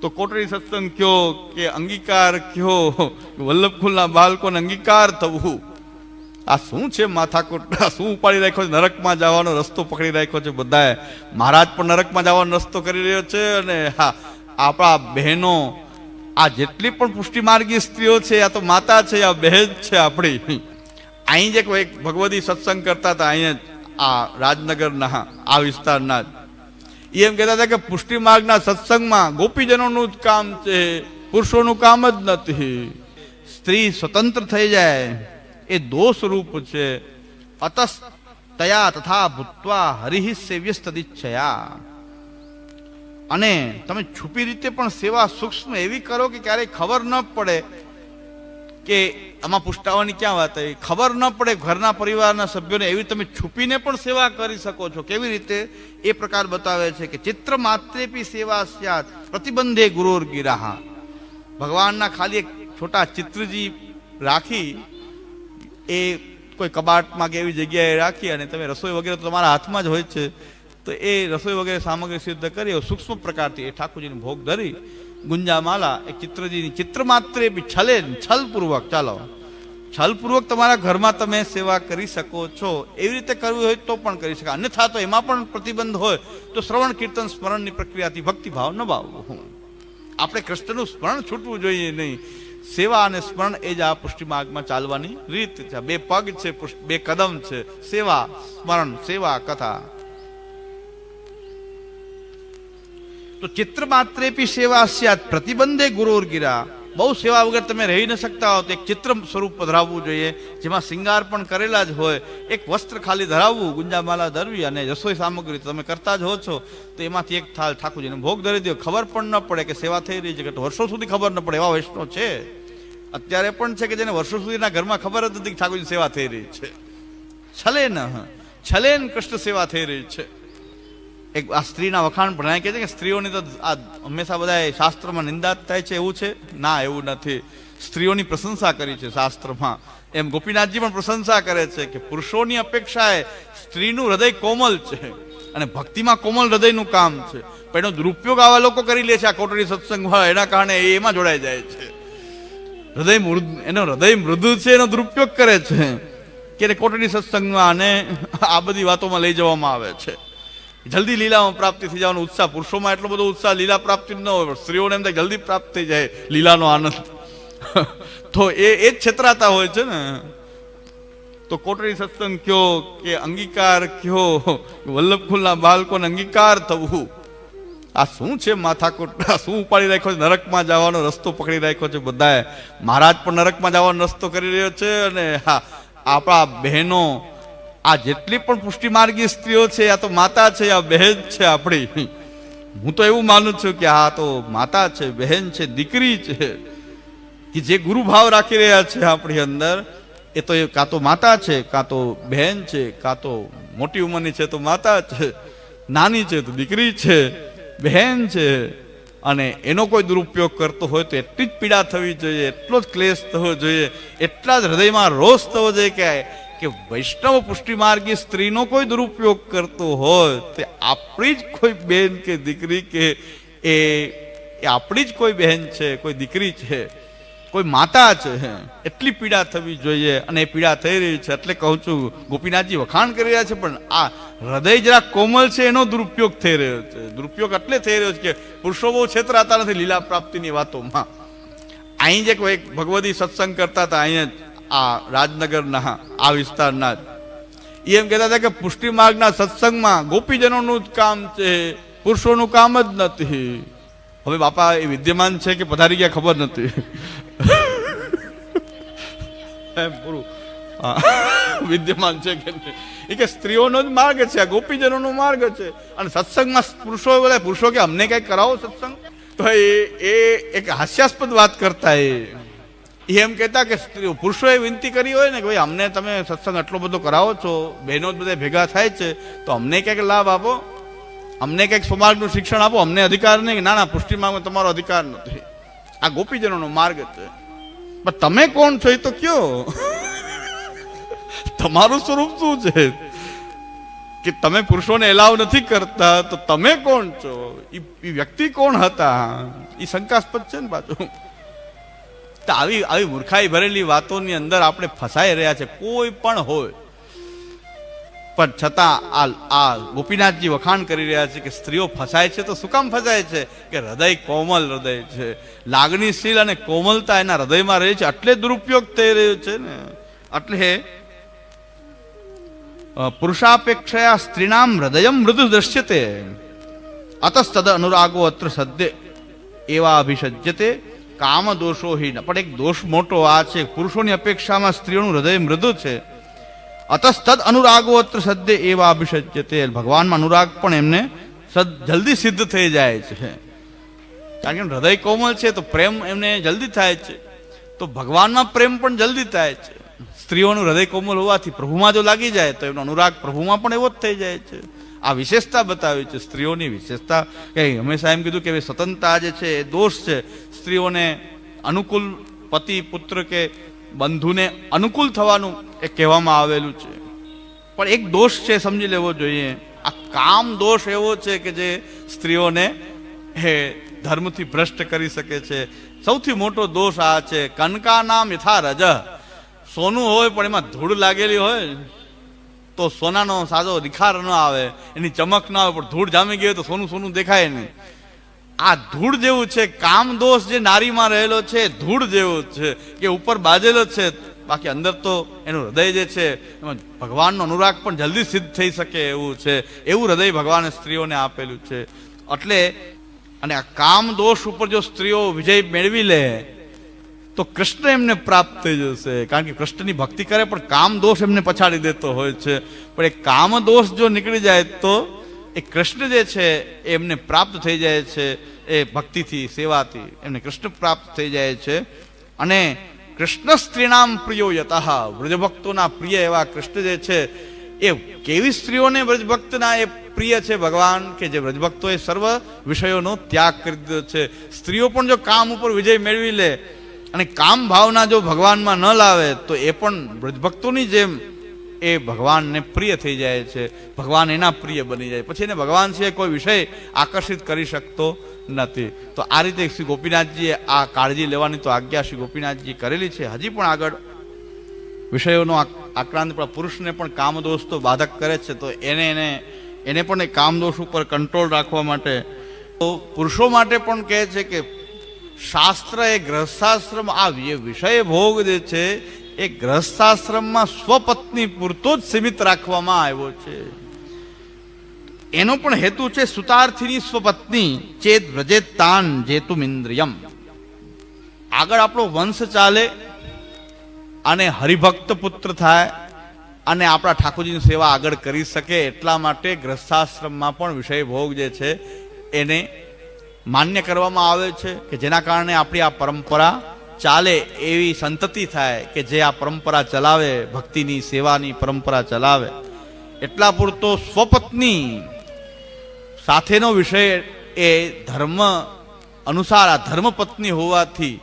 તો કોટરી સત્સંગ કયો કે અંગીકાર કયો વલ્લભકુલના બાળકોને અંગીકાર થવું? આ શું છે માથાકૂટ? શું ઉપાડી રાખ્યો છે? નરકમાં જવાનો રસ્તો પકડી રાખ્યો છે બધાએ. મહારાજ પણ નરકમાં જવાનો રસ્તો કરી રહ્યો છે અને હા, આપણા બહેનો, આ જેટલી પણ પુષ્ટિમાર્ગી સ્ત્રીઓ છે, આ તો માતા છે, આ બહેન છે આપણી. અહીં જે કોઈ ભગવતી સત્સંગ કરતા હતા, અહીંયા આ રાજનગરના આ વિસ્તારના એમ કહેતા હતા કે પુષ્ટિ માર્ગના સત્સંગમાં ગોપીજનોનું જ કામ છે, પુરુષોનું કામ જ નથી. સ્ત્રી સ્વતંત્ર થઈ જાય, એ દોષ રૂપ છે. અતસ તયા તથા ભૂત્વા હરિહિ સેવ્ય તદિચ્છયા અને તમે છુપી રીતે પણ સેવા સૂક્ષ્મ એવી કરો કે ક્યારેય ખબર ન પડે કે આમાં પુષ્ટાવાની ક્યાં વાત આવી? ખબર ન પડે ઘરના પરિવારના સભ્યોને એવી તમે છુપીને પણ સેવા કરી શકો છો. કેવી રીતે? એ પ્રકાર બતાવે છે કે ચિત્ર માત્રેપી સેવા સ્યાત, પ્રતિબંધે ગુરોર ગિરાહા. ભગવાનના ખાલી એક છોટા ચિત્રજી રાખી, એ કોઈ કબાટમાં કે એવી જગ્યાએ રાખી અને તમે રસોઈ વગેરે તો તમારા હાથમાં જ હોય છે. તો એ રસોઈ વગેરે સામગ્રી સિદ્ધ કરી સૂક્ષ્મ પ્રકારથી એ ઠાકોરજીને ભોગ ધરી ગુંજામાલા, એ ચિત્રજીની ચિત્ર માત્ર છલે છલપૂર્વક, ચાલો. છલપૂર્વક તમારા ઘરમાં તમે સેવા કરી શકો છો. એવી રીતે કરવી હોય તો પણ કરી શકાય. અન્યથા તો એમાં પણ પ્રતિબંધ હોય તો શ્રવણ, કીર્તન, સ્મરણની પ્રક્રિયાથી ભક્તિભાવ ન બાવવો આપણે કૃષ્ણનું સ્મરણ છૂટવું જોઈએ નહીં. સેવા અને સ્મરણ એ જ આ પુષ્ટિ માર્ગમાં ચાલવાની રીત છે. બે પગ છે બે કદમ છે. સેવા, સ્મરણ, સેવા, કથા. તો ચિત્ર માત્રેપી સેવા સ્યાત, પ્રતિબંધે ગુરુર ગિરા. બહુ સેવા વગર તમે રહી ન શકતા હો તો એક ચિત્ર સ્વરૂપ ધરાવવું જોઈએ, જેમાં શિંગાર પણ કરેલા જ હોય, એક વસ્ત્ર ખાલી ધરાવવું, ગુંજામાલા ધરવી અને રસોઈ સામગ્રી તમે કરતા જ હો છો, તો એમાંથી એક થાળ ઠાકોરજીને ભોગ ધરી દો. ખબર પણ ન પડે કે સેવા થઈ રહી છે કે વર્ષો સુધી ખબર ન પડે, એવા વૈષ્ણવ છે. અત્યારે પણ છે કે જેને વર્ષો સુધીના ઘરમાં ખબર જ નથી કે ઠાકોરજી સેવા થઈ રહી છે. છલે ન છલે કૃષ્ણ સેવા થઈ રહી છે. એક આ સ્ત્રીના વખાણ ભણાય કહે છે કે સ્ત્રીઓની તો આ હંમેશા બધા શાસ્ત્રમાં નિંદા થાય છે એવું છે? ના, એવું નથી. સ્ત્રીઓની પ્રશંસા કરી છે શાસ્ત્રમાં. એમ ગોપીનાથજી પણ પ્રશંસા કરે છે કે પુરુષોની અપેક્ષાએ સ્ત્રીનું હૃદય કોમલ છે અને ભક્તિમાં કોમલ હૃદયનું કામ છે. પણ એનો દુરુપયોગ આવા લોકો કરી લે છે, આ કોટડી સત્સંગ હોય, એના કારણે એ એમાં જોડાઈ જાય છે. હૃદય મૃદ, એનો હૃદય મૃદુ છે, એનો દુરુપયોગ કરે છે. કે કોટડી સત્સંગમાં અને આ બધી વાતોમાં લઈ જવામાં આવે છે. જલ્દી લીલામાં પ્રાપ્તિ થઈ જવાનો ઉત્સાહ. પુરુષોમાં એટલો બધો ઉત્સાહ, લીલા પ્રાપ્તિ ન હોય સ્ત્રીઓને એમ થાય જલ્દી પ્રાપ્ત થઈ જાય લીલાનો આનંદ. તો એ એ જ છેતરાતા હોય છે ને. તો કોટરી સત્સંગ કયો કે અંગીકાર કયો? વલ્લભકુલના બાળકોને અંગીકાર થવું. આ શું છે માથાકૂટ શું ઉપાડી રાખ્યો છે? નરકમાં જવાનો રસ્તો પકડી રાખ્યો છે બધાએ. મહારાજ પણ નરકમાં જવાનો રસ્તો કરી રહ્યો છે અને હા, આપણા બહેનો આ જેટલી પણ પુષ્ટિમાર્ગી સ્ત્રીઓ છે, આ તો માતા છે, આ બહેન છે આપણી. હું તો એવું માનું છું કે આ તો માતા છે, બહેન છે, દીકરી છે. કે જે ગુરુ ભાવ રાખી રહ્યા છે આપણી અંદર, એ તો એ કાં તો માતા છે, કાં તો બહેન છે, કાં તો મોટી ઉંમરની છે તો માતા છે, નાની છે તો દીકરી છે, બહેન છે. અને એનો કોઈ દુરુપયોગ કરતો હોય તો એટલી જ પીડા થવી જોઈએ, એટલો જ ક્લેશ થવો જોઈએ, એટલા જ હૃદયમાં રોષ થવો જોઈએ કે કે વૈષ્ણવ પુષ્ટિમાર્ગી સ્ત્રીનો કોઈ દુરુપયોગ કરતો હોય, તે આપણી જ કોઈ બેન કે દીકરી કે એ આપણી જ કોઈ બહેન છે, કોઈ દીકરી છે, કોઈ માતા છે એટલી પીડા થવી જોઈએ અને એ પીડા થઈ રહી છે. એટલે કહું છું, ગોપીનાથજી વખાણ કરી રહ્યા છે, પણ આ હૃદય જરા કોમલ છે, એનો દુરુપયોગ થઈ રહ્યો છે. દુરુપયોગ એટલે થઈ રહ્યો છે કે પુરુષો બહુ છેતરાતા નથી, લીલા પ્રાપ્તિની વાતોમાં. અહીં જે કોઈ ભગવતી સત્સંગ કરતા હતા, અહીંયા આ રાજનગરના આ વિસ્તારના જ. એમ કહેતા હતા કે પુષ્ટિ માર્ગના સત્સંગમાં ગોપીજનોનું જ કામ છે પુરુષોનું કામ જ નથી. હવે બાપા એ વિદ્યમાન છે કે પધારી ગયા ખબર નથી. એમ પૂરું. વિદ્યમાન છે કે. એ કે સ્ત્રીઓનો જ માર્ગ છે આ ગોપીજનોનો માર્ગ છે. અને સત્સંગમાં પુરુષો બધા પુરુષો કે અમને કઈ કરાવો સત્સંગ? તો એ એક હાસ્યાસ્પદ વાત કરતા એ. એ એમ કહેતા કે પુરુષોએ વિનંતી કરી હોય ને કે ભાઈ, અમને તમે સત્સંગ આટલો બધો કરાવો છો, બહેનો જ બધા ભેગા થાય છે, તો અમને ક્યાંક લાભ આપો? અમને ક્યાંક સ્વમાર્ગનું શિક્ષણ આપો? અમને અધિકાર નહીં? ના ના પુષ્ટિ માર્ગમાં તમારો અધિકાર નથી. આ ગોપીજનોનો માર્ગ છે પણ તમે કોણ છો એ તો કયો? તમારું સ્વરૂપ શું છે? કે તમે પુરુષોને એલાવ નથી કરતા, તો તમે કોણ છો? એ વ્યક્તિ કોણ હતા? એ શંકાસ્પદ છે ને પાછું. તો આવી આવી મૂર્ખાઈ ભરેલી વાતોની અંદર આપણે ફસાઈ રહ્યા છે, કોઈ પણ હોય. પણ છતાં આ આ ગોપીનાથજી વખાણ કરી રહ્યા છે કે સ્ત્રીઓ ફસાય છે તો શું કામ ફસાય છે? કે હૃદય કોમલ હૃદય છે. લાગણીશીલ અને કોમલતા એના હૃદયમાં રહે છે. એટલે દુરુપયોગ થઈ રહ્યો છે ને. એટલે પુરુષાપેક્ષયા સ્ત્રીનામ હૃદય મૃદુ દ્રશ્યતે. અતસ્તદ અનુરાગો અત્ર સદ્ય એવા અભિષજ્યતે કામ દોષો હિ પણ એક દોષ મોટો આ છે, પુરુષોની અપેક્ષામાં સ્ત્રીઓનું હૃદય મૃદુ છે. અતસ્તદ અનુરાગો અત્ર સદ્ય એવા અભિષજ્યતે ભગવાનમાં અનુરાગ પણ એમને સદ જલ્દી સિદ્ધ થઈ જાય છે. કારણ કે હૃદય કોમલ છે તો પ્રેમ એમને જલ્દી થાય છે. તો ભગવાનમાં પ્રેમ પણ જલ્દી થાય છે. સ્ત્રીઓનું હૃદય કોમલ હોવાથી પ્રભુમાં જો લાગી જાય તો એનો અનુરાગ પ્રભુમાં પણ એવો જ થઈ જાય છે. આ વિશેષતા બતાવી છે, સ્ત્રીઓની વિશેષતા. કે હંમેશા એમ કીધું કે સ્વતંત્રતા જે છે, એ દોષ છે. સ્ત્રીઓને અનુકૂળ પતિ, પુત્ર કે બંધુને અનુકૂળ થવાનું એ કહેવામાં આવેલું છે. પણ એક દોષ છે, સમજી લેવો જોઈએ. આ કામ દોષ એવો છે કે જે સ્ત્રીઓને એ ધર્મથી ભ્રષ્ટ કરી શકે છે. સૌથી મોટો દોષ આ છે કનકા નામ યથા રજ. સોનું હોય પણ એમાં ધૂળ લાગેલી હોય તો સોનાનો સાદો નિખાર ન આવે, એની ચમક ન આવે, પણ ધૂળ જામી ગઈ તો સોનું સોનું દેખાય નહીં. આ ધૂળ જેવું છે, કામ દોષ જે નારીમાં રહેલો છે, ધૂળ જેવો છે, કે ઉપર બાજેલો છે, બાકી અંદર તો એનું હૃદય જે છે, એમાં ભગવાનનો અનુરાગ પણ જલ્દી સિદ્ધ થઈ શકે એવું છે, એવું હૃદય ભગવાને સ્ત્રીઓને આપેલું છે. એટલે, અને આ કામ દોષ ઉપર જો સ્ત્રીઓ વિજય મેળવી લે તો કૃષ્ણ એમને પ્રાપ્ત થઈ જશે. કારણ કે કૃષ્ણની ભક્તિ કરે પણ કામ દોષ એમને પછાડી દેતો હોય છે. પણ એ કામ દોષ જો નીકળી જાય તો એ કૃષ્ણ જે છે એ એમને પ્રાપ્ત થઈ જાય છે. એ ભક્તિથી, સેવાથી એમને કૃષ્ણ પ્રાપ્ત થઈ જાય છે. અને કૃષ્ણ સ્ત્રીનામ પ્રિયો યતા. વ્રજભક્તોના પ્રિય એવા કૃષ્ણ જે છે, એ કેવી સ્ત્રીઓને વ્રજભક્તના એ પ્રિય છે ભગવાન? કે જે વ્રજભક્તોએ સર્વ વિષયોનો ત્યાગ કરી દીધો છે. સ્ત્રીઓ પણ જો કામ ઉપર વિજય મેળવી લે અને કામ ભાવના જો ભગવાનમાં ન લાવે, તો એ પણ બ્રજભક્તોની જેમ એ ભગવાનને પ્રિય થઈ જાય છે. ભગવાન એના પ્રિય બની જાય. પછી એને ભગવાન છે કોઈ વિષય આકર્ષિત કરી શકતો નથી. તો આ રીતે શ્રી ગોપીનાથજીએ આ કાળજી લેવાની તો આજ્ઞા શ્રી ગોપીનાથજી કરેલી છે. હજી પણ આગળ વિષયોનો આક્રાંત પણ પુરુષને પણ કામદોષ તો બાધક કરે છે, તો એને એને એને પણ એ કામદોષ ઉપર કંટ્રોલ રાખવા માટે. તો પુરુષો માટે પણ કહે છે કે શાસ્ત્ર એ ગ્રહસ્થાશ્રમ આ વિષય ભોગ જે છે, એ ગ્રહસ્થાશ્રમમાં સ્વપત્ની પૂરતો જ સીમિત રાખવામાં આવ્યો છે. એનો પણ હેતુ છે સુતાર્થીની સ્વપત્ની ચેત વ્રજેત તાન જેતુમ ઇન્દ્રિયમ. આગળ આપણો વંશ ચાલે, અને હરિભક્ત પુત્ર થાય, અને આપણા ઠાકોરજીની સેવા આગળ કરી શકે, એટલા માટે ગ્રસ્થાશ્રમમાં પણ વિષય ભોગ જે છે, એને માન્ય કરવામાં આવે છે કે જેના કારણે આપણી આ પરંપરા ચાલે એવી સંતતિ થાય કે જે આ પરંપરા ચલાવે, ભક્તિની, સેવાની પરંપરા ચલાવે. એટલા પૂરતો સ્વપત્ની સાથેનો વિષય એ ધર્મ અનુસાર આ ધર્મપત્ની હોવાથી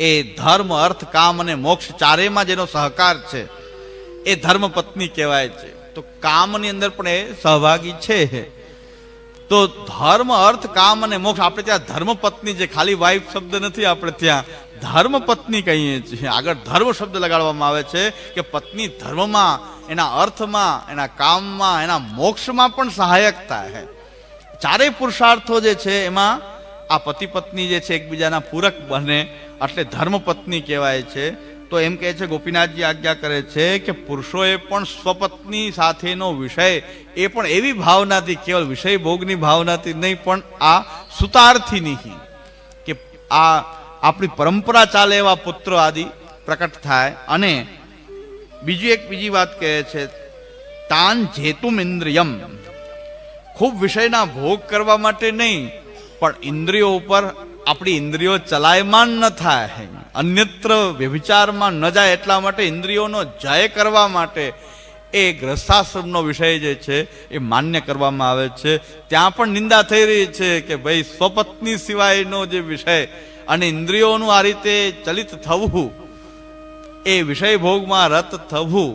એ ધર્મ, અર્થ, કામ અને મોક્ષ ચારેયમાં જેનો સહકાર છે, એ ધર્મપત્ની કહેવાય છે. તો કામની અંદર પણ એ સહભાગી છે. તો ધર્મ, અર્થ, કામ અને મોક્ષ, આપણે ત્યાં ધર્મપત્ની જે ખાલી વાઇફ શબ્દ નથી, આપણે ત્યાં ધર્મપત્ની કહીએ છીએ. આગળ ધર્મ શબ્દ લગાડવામાં આવે છે કે પત્ની ધર્મમાં, એના અર્થમાં, એના કામમાં, એના મોક્ષમાં પણ સહાયક થાય ચારેય પુરુષાર્થો જે છે, એમાં આ પતિ પત્ની જે છે, એકબીજાના પૂરક બને. એટલે ધર્મપત્ની કહેવાય છે. તો એમ કહે છે, ગોપીનાથજી આજ્ઞા કરે છે કે પુરુષોએ પણ સ્વપત્ની સાથેનો વિષય, એ પણ એવી ભાવનાથી, કેવળ વિષય ભોગની ભાવનાથી નહીં, પણ આ સુતાર્થીની કે આ આપણી પરંપરા ચાલે એવા પુત્ર આદિ પ્રકટ થાય. અને બીજી એક બીજી વાત કહે છે, તાન જેતુમ ઇન્દ્રિયમ. ખૂબ વિષયના ભોગ કરવા માટે નહીં, પણ ઇન્દ્રિયો ઉપર આપણી ઇન્દ્રિયો ચલાયમાન ન થાય, અન્યત્ર વ્યભિચારમાં ન જાય એટલા માટે ઇન્દ્રિયોનો જય કરવા માટે એ ગ્રસ્થાશ્રમનો વિષય જે છે એ માન્ય કરવામાં આવે છે. ત્યાં પણ નિંદા થઈ રહી છે કે ભાઈ સ્વપત્ની સિવાયનો જે વિષય અને ઇન્દ્રિયોનું આ રીતે ચલિત થવું, એ વિષય ભોગમાં રત થવું,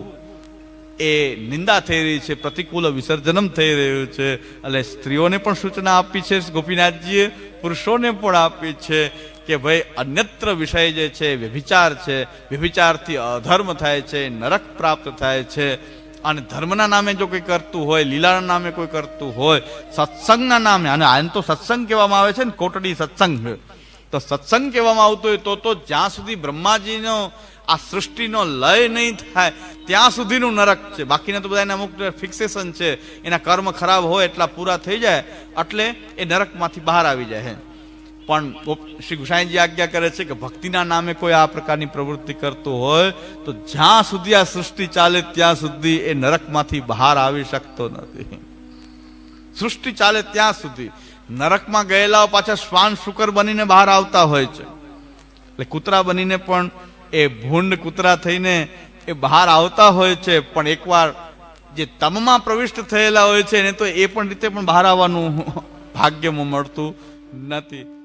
એ નિંદા થઈ રહી છે, પ્રતિકૂળ વિસર્જનમ થઈ રહ્યું છે. એટલે સ્ત્રીઓને પણ સૂચના આપી છે ગોપીનાથજીએ. પુરુષોને પણ આપી છે કે ભાઈ અન્યત્ર વિષય જે છે, વ્યભિચાર છે. વ્યભિચારથી અધર્મ થાય છે, નરક પ્રાપ્ત થાય છે. અને ધર્મના નામે જો કોઈ કરતું હોય, લીલાના નામે કોઈ કરતું હોય, સત્સંગના નામે, અને આને તો સત્સંગ કહેવામાં આવે છે ને, કોટડી સત્સંગ. તો સત્સંગ કહેવામાં આવતો હોય તો તો જ્યાં સુધી બ્રહ્માજીનો આ સૃષ્ટિનો લય નહીં થાય, ત્યાં સુધીનું નરક છે. બાકીના તો બધા એના અમુક ફિક્સેશન છે. એના કર્મ ખરાબ હોય એટલા પૂરા થઈ જાય, એટલે એ નરકમાંથી બહાર આવી જાય પણ શ્રી ગુસાઈજી આજ્ઞા કરે છે કે ભક્તિના નામે કોઈ આ પ્રકારની પ્રવૃત્તિ કરતું હોય, તો જ્યાં સુધી આ સૃષ્ટિ ચાલે ત્યાં સુધી એ નરકમાંથી બહાર આવી શકતો નથી. સૃષ્ટિ ચાલે ત્યાં સુધી. નરકમાં ગયેલા પાછા શ્વાન શુકર બનીને બહાર આવતા હોય છે. એટલે કૂતરા બનીને પણ એ ભૂંડ કૂતરા થઈને એ બહાર આવતા હોય છે, પણ એકવાર જે તમમાં પ્રવિષ્ટ થયેલા હોય છે, એને તો એ પણ રીતે પણ બહાર આવવાનું ભાગ્યમાં મળતું નથી.